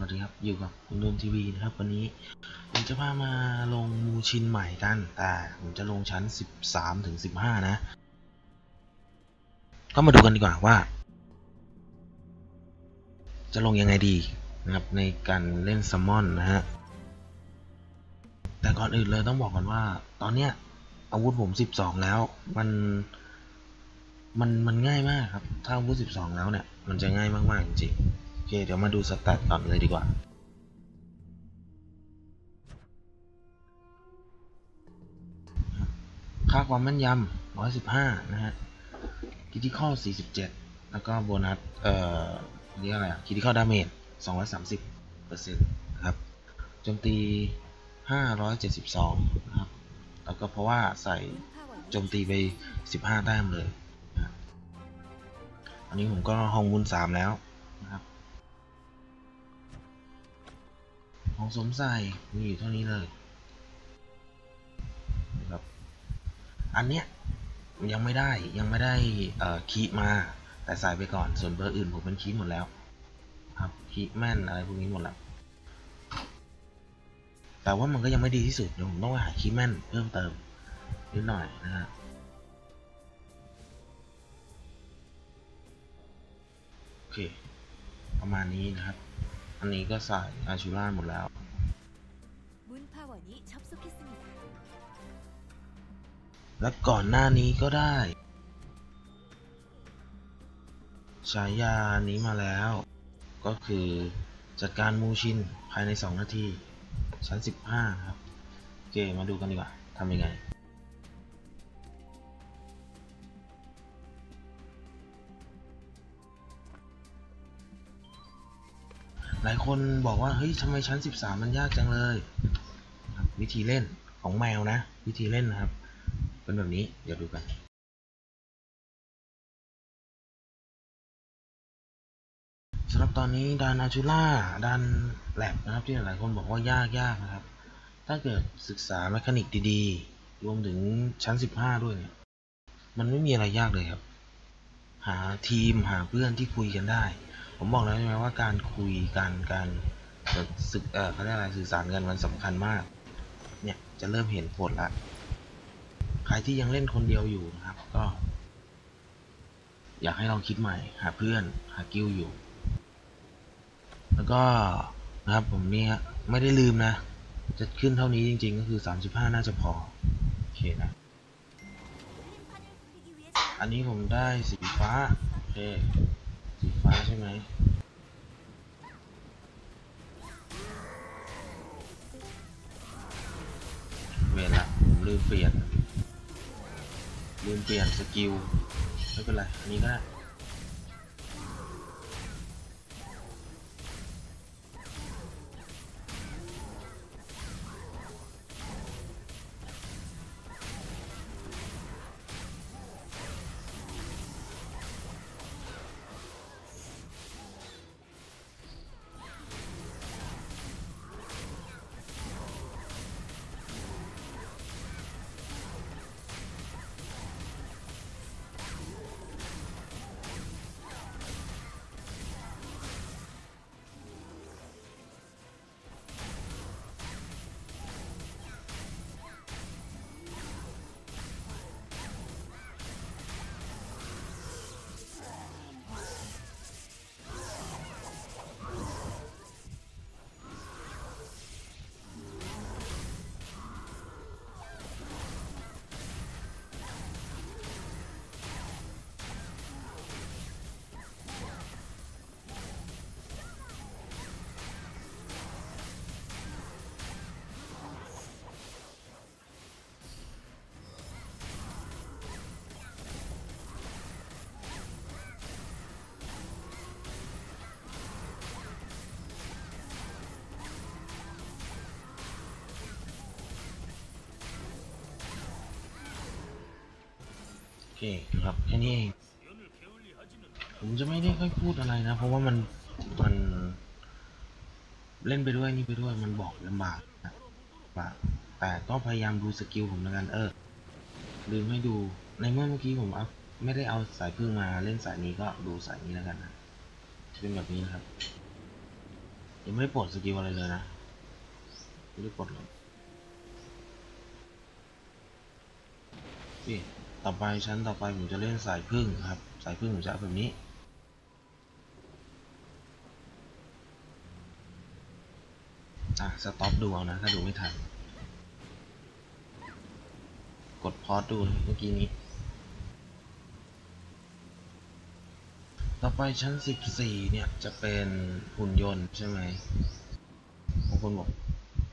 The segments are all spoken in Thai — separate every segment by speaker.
Speaker 1: สวัสดีครับ อยู่กับคุณโดูมทีวีนะครับ วันนี้ผมจะพามาลงมูชินใหม่กัน แต่ผมจะลงชั้น 13 ถึง 15 นะ ก็มาดูกันดีกว่าว่า จะลงยังไงดีนะครับในการเล่นซัมมอนนะฮะ แต่ก่อนอื่นเลยต้องบอกก่อนว่า ตอนเนี้ยอาวุธผม 12 แล้ว มันมันมันง่ายมากครับ ถ้าอาวุธ 12 แล้วเนี่ย มันจะง่ายมากๆจริงๆ เค เดี๋ยวมาดูสแตทก่อนเลยดีกว่า ค่าความแม่นยำ115 นะฮะคิติคอล47 แล้วก็โบนัส เอ่อเรียกอะไรอะคิติคอลดาเมจ230เปอร์เซ็นต์ครับโจมตี 572 นะครับ แล้วก็เพราะว่าใส่โจมตีไป 15 แต้มเลย อันนี้ผมก็ฮองมุน3แล้วนะครับ ของสมใส่มีอยู่เท่านี้เลยนะครับอันเนี้ยยังไม่ได้ยังไม่ได้เอ่อคีมาแต่ใส่ไปก่อนส่วนเบอร์อื่นผมเป็นคีหมดแล้วครับคีแม่นอะไรพวกนี้หมดแล้วแต่ว่ามันก็ยังไม่ดีที่สุดเดี๋ยวผมต้องไปหาคีแม่นเพิ่มเติมนิดหน่อยนะฮะโอเคประมาณนี้นะครับ อันนี้ก็ใส่อาชูล่าหมดแล้ว และก่อนหน้านี้ก็ได้ฉายานี้มาแล้ว ก็คือจัดการมูชินภายใน 2 นาที ชั้น 15 ครับ โอเค มาดูกันดีกว่าทำยังไง หลายคนบอกว่าเฮ้ยทำไมชั้น 13 มันยากจังเลยวิธีเล่นของแมวนะ วิธีเล่นนะครับ เป็นแบบนี้เดี๋ยวดูกันสำหรับตอนนี้ดานอาชูล่าดานแลบนะครับที่หลายคนบอกว่ายากยากนะครับ ถ้าเกิดศึกษาแมคานิกดีๆ รวมถึงชั้น 15 ด้วยเนี่ยมันไม่มีอะไรยากเลยครับ หาทีมหาเพื่อนที่คุยกันได้ ผมบอกแล้วใช่ไหมว่าการคุยการการศึกเออเขาเรียกอะไรสื่อสารกันมันสำคัญมาก เนี่ยจะเริ่มเห็นผลละใครที่ยังเล่นคนเดียวอยู่นะครับ ก็ อยากให้ลองคิดใหม่ หาเพื่อน หากิลอยู่ แล้วก็นะครับผมเนี่ยไม่ได้ลืมนะ จะขึ้นเท่านี้จริง ๆ ก็คือ 35 น่าจะพอ โอเคนะ อันนี้ผมได้สีฟ้า โอเค ฟ้าใช่ไหมเวลาผมลืมเปลี่ยน ลืมเปลี่ยนสกิล ไม่เป็นไร อันนี้ก็ได้ เคครับแค่นี้เองผมจะไม่ได้ค่อยพูดอะไรนะ เพราะว่ามันมัน เล่นไปด้วยนี่ไปด้วยมันบอกลำบากนะว่าแต่ก็พยายามดูสกิลผมแล้วกันเออลืมให้ดูในเมื่อเมื่อกี้ผมเอาไม่ได้เอาสายพึ่งมาเล่นสายนี้ก็ดูสายนี้แล้วกันนะจะเป็นแบบนี้นะครับยังไม่ได้ปลดสกิลอะไรเลยนะไม่ได้ปลดเลยนี่ ต่อไปชั้นต่อไปผมจะเล่นสายพึ่งครับ สายพึ่งผมจะแบบนี้ อะ สต็อปดูเอานะ ถ้าดูไม่ทัน กดพอสดูเมื่อกี้นี้ ต่อไปชั้น 14 เนี่ย จะเป็นหุ่นยนต์ใช่ไหมบางคนบอก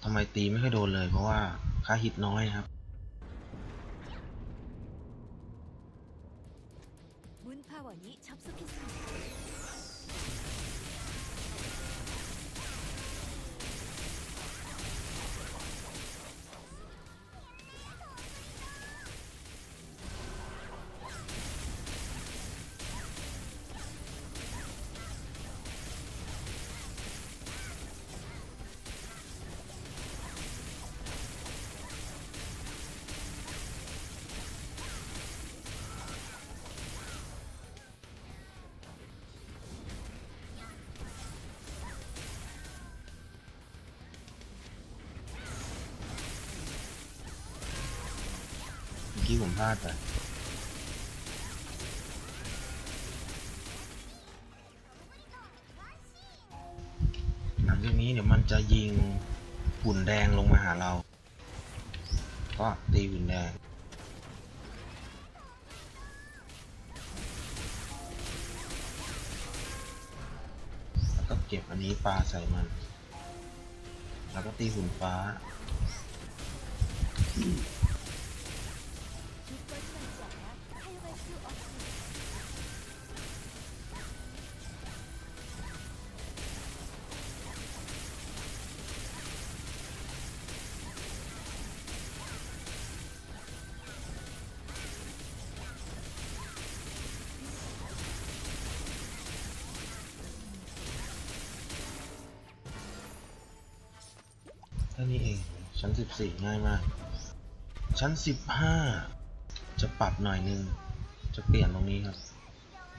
Speaker 1: ทำไมตีไม่ค่อยโดนเลย เพราะว่าค่าฮิตน้อยครับ
Speaker 2: 문파원이 접속했습니다.
Speaker 1: กี้ผมพลาดไปหลังจากนี้เดี๋ยวมันจะยิงหุ่นแดงลงมาหาเรา ก็ตีหุ่นแดงแล้วก็เก็บอันนี้ปลาใส่มัน แล้วก็ตีหุ่นฟ้า
Speaker 2: 조า
Speaker 1: นี้เอง ชั้น 14 ง่ายมาก ชั้น 15 จะปรับหน่อยนึง จะเปลี่ยนตรงนี้ครับ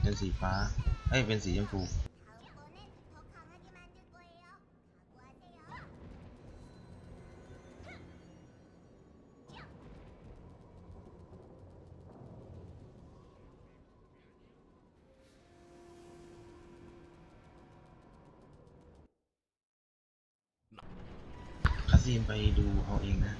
Speaker 1: เป็นสีฟ้า เอ้ย เป็นสีชมพู ซีนไปดูเอาเองนะ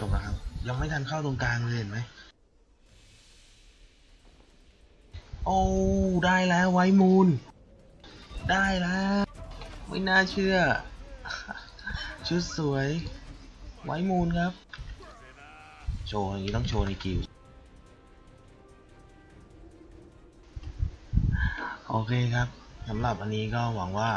Speaker 1: จบแล้วครับ ยังไม่ทันเข้าตรงกลางเลยเห็นไหมโอ้ได้แล้วไว้มูล ได้แล้ว ไม่น่าเชื่อ ชุดสวย ไว้มูลครับ โชว์อย่างนี้ต้องโชว์ในกิวโอเคครับสำหรับอันนี้ก็หวังว่า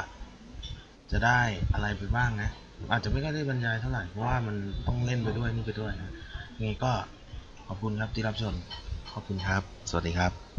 Speaker 1: จะได้อะไรไปบ้างนะ อาจจะไม่ค่อยได้บรรยายเท่าไหร่เพราะว่ามันต้องเล่นไปด้วยนี่ไปด้วยนะยังไงก็ขอบคุณครับที่รับชมขอบคุณครับ สวัสดีครับ